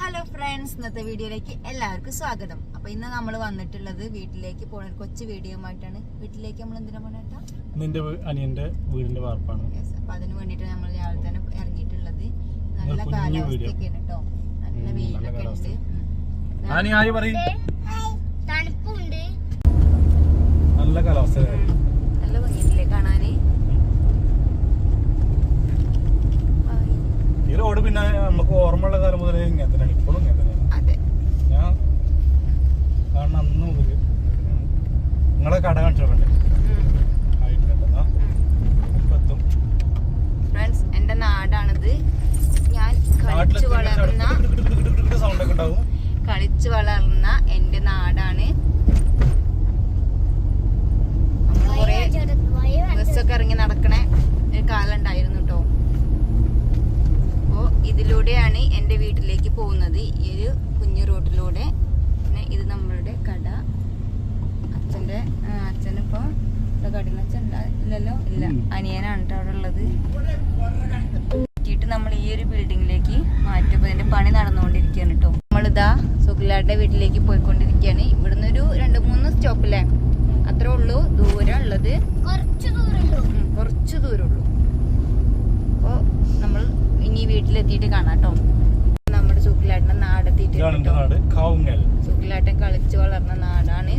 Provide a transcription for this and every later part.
Hello friends ഇന്നത്തെ വീഡിയോയിലേക്ക് എല്ലാവർക്കും സ്വാഗതം. അപ്പൊ ഇന്ന് നമ്മൾ വന്നിട്ടുള്ളത് വീട്ടിലേക്ക് പോണ ഒരു കൊച്ചു വീഡിയോ ആയിട്ടാണ്. വീട്ടിലേക്ക് നമ്മൾ എന്തിനാ പോണേട്ടാ നിന്റെ അനിയന്റെ വീടിന്റെ വാർപ്പാണ്. യെസ് അപ്പൊ അതിന് വേണ്ടിട്ട് നമ്മൾ രാവിലെ തന്നെ ഇറങ്ങിയിട്ടുള്ളത്. നല്ല കാലാവസ്ഥയൊക്കെയാണ് കേട്ടോ. നല്ല വെയിലൊക്കെ ഉണ്ട്. തണുപ്പുണ്ട്. നല്ല കാലാവസ്ഥ. എത്തും ഫ്രണ്ട്സ് എന്റെ നാടാണിത്. ഞാൻ കളിച്ചു വളർന്ന കളിച്ചു വളർന്ന എന്റെ നാടാണ്. കുറേ ബസ്സൊക്കെ ഇറങ്ങി നടക്കണ ഒരു കാലം ഉണ്ടായിരുന്നു കേട്ടോ അപ്പോ ഇതിലൂടെയാണ് എന്റെ വീട്ടിലേക്ക് പോകുന്നത്. ഈ ഒരു കുഞ്ഞു റോട്ടിലൂടെ പിന്നെ ഇത് നമ്മളുടെ കട. അച്ഛന്റെ ആ, അച്ഛനിപ്പോ കടയിൽ ഇല്ലല്ലോ? ഇല്ല. അനിയനാണ് അവിടെ ഉള്ളത്. മാറ്റിയിട്ട് നമ്മൾ ഈ ഒരു ബിൽഡിങ്ങിലേക്ക് മാറ്റിയപ്പോ ഇതിന്റെ പണി നടന്നുകൊണ്ടിരിക്കുകയാണ് കേട്ടോ നമ്മളിതാ സുഖിലാരുടെ വീട്ടിലേക്ക് പോയിക്കൊണ്ടിരിക്കുകയാണ്. ഇവിടുന്ന് ഒരു രണ്ട് മൂന്ന് സ്റ്റോപ്പില്ലേ അത്ര ഉള്ളൂ. ദൂരം ഉള്ളത്. കുറച്ച് ദൂരമുള്ളൂ. ഉള്ളു അപ്പോൾ നമ്മൾ ഇനി വീട്ടിലെത്തിയിട്ട് കാണാം കേട്ടോ നമ്മുടെ സുഖിലാട്ടിനെ നാടെത്തിയിട്ട് സുഖിലാട്ടൻ കളിച്ചു വളർന്ന നാടാണ്.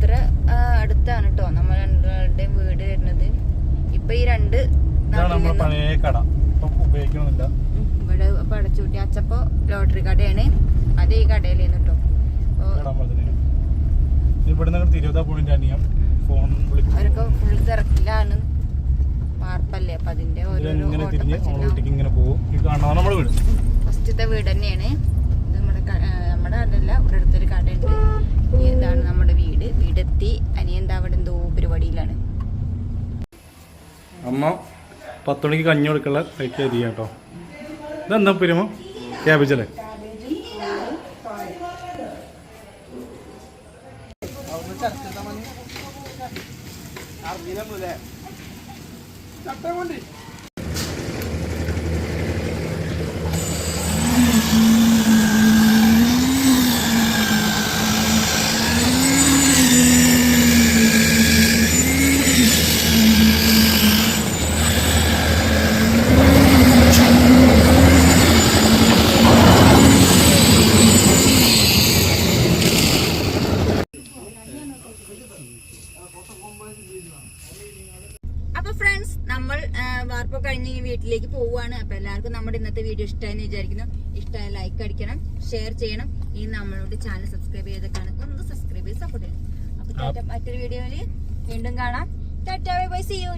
ഇത്ര ആ, അടുത്താണ് കേട്ടോ നമ്മൾ രണ്ടാളുടെയും വീട് വരുന്നത്. ഇപ്പൊ ഈ രണ്ട് ഇവിടെ ഇപ്പൊ അടച്ചുകൂട്ടി അച്ചപ്പോ ലോട്ടറി കടയാണ്. അത് ഈ കടയിലായിരുന്നു കേട്ടോ അവരൊക്കെ ഫുൾ തിരക്കിലാണ്. വാർപ്പല്ലേ അപ്പൊ അതിന്റെ ഓരോരോ ഫസ്റ്റത്തെ വീട് തന്നെയാണ്. ഇത് നമ്മുടെ നമ്മുടെ അതല്ല ഇവിടെ അടുത്തൊരു കടയുണ്ട് ഈ ഇതാണ് നമ്മുടെ വീട് വീടെത്തി അനിയന്താ അവിടെ എന്തോ പരിപാടിയിലാണ്. അമ്മ പത്ത് മണിക്ക് കഞ്ഞി കൊടുക്കുള്ള കഴിക്കാൻ അരിയാ കേട്ടോ ഇതെന്താ പെരുമോ ക്യാബേജല്ലേ ചട്ടം അപ്പൊ വാർപ്പൊക്കെ കഴിഞ്ഞ് വീട്ടിലേക്ക് പോവുകയാണ്. അപ്പൊ എല്ലാവർക്കും നമ്മുടെ ഇന്നത്തെ വീഡിയോ ഇഷ്ടമായെന്ന് വിചാരിക്കുന്നു. ഇഷ്ടമായ ലൈക്ക് അടിക്കണം ഷെയർ ചെയ്യണം. ഈ നമ്മളോട് ചാനൽ സബ്സ്ക്രൈബ് ചെയ്തൊക്കെയാണ് ഒന്ന് സബ്സ്ക്രൈബ് ചെയ്ത് സപ്പോർട്ട് ചെയ്യണം. അപ്പൊ മറ്റൊരു വീഡിയോയിൽ വീണ്ടും കാണാം. Tata bye bye see you